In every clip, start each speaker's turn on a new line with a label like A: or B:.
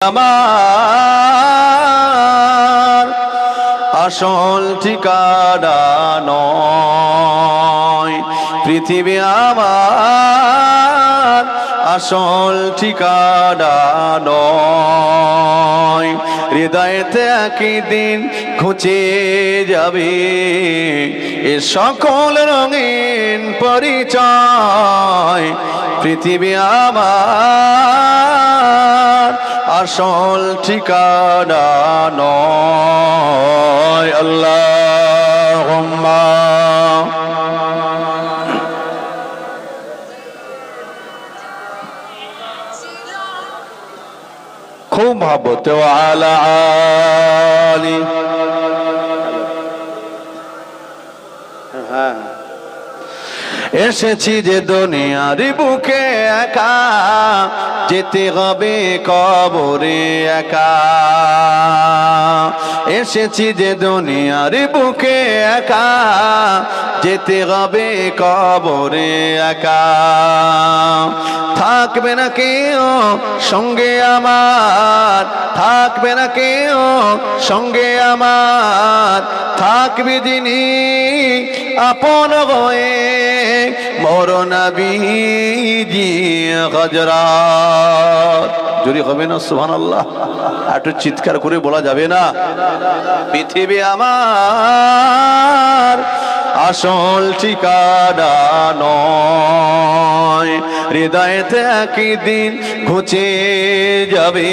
A: আমার আসল ঠিকানা নয়। পৃথিবী আমার আসল ঠিকানা নয়। হৃদয়তে একই দিন ঘুচে যাবে এ সকল রঙিন পরিচয়। পৃথিবী আমার আসল ঠিকানা নয়। আল্লাহ খুব মহব্বত। আলা আলী। হ্যাঁ। এসেছি যে দুনিয়ার বুকে একা। যেতে হবে কবরে একা। এসেছি যে দুনিয়ার বুকে একা, যেতে হবে কবরে একা। থাকবে না কেউ সঙ্গে আমার, থাকবে না কেউ সঙ্গে আমার। থাকবে যিনি আপন হয়ে মরণাবিজি হজরাত। যদি হবে না সুহান আল্লাহ একটু চিৎকার করে বলা যাবে না। পৃথিবী আমার আসল ঠিকানা নয়। হৃদয়তে একই দিন ঘুচে যাবে।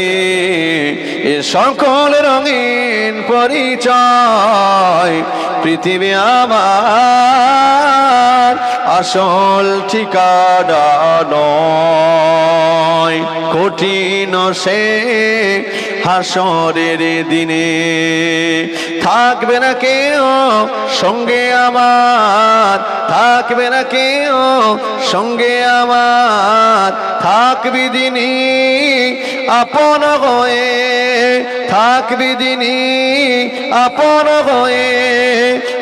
A: এ সকল রঙিন পরিচয় পৃথিবী আমার আসল ঠিকানা নয়। কঠিন সে হাসরের দিনে। থাকবে না কেউ সঙ্গে আমার, থাকবে না কেউ সঙ্গে আমার। থাকবি দিনী আপন হয়ে থাকবি দিনই আপন হয়ে,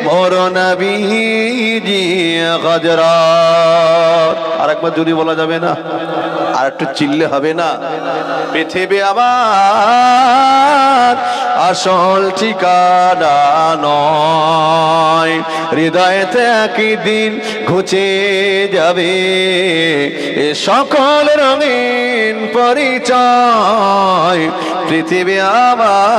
A: মর গজরাত। আর একবার যদি বলা যাবে না, আর একটু চিল্লে হবে না। পৃথিবী আমার আসল ঠিকানা নয়। হৃদয়তে একই দিন ঘুচে যাবে। এ সকল রঙিন পরিচয় পৃথিবী আমার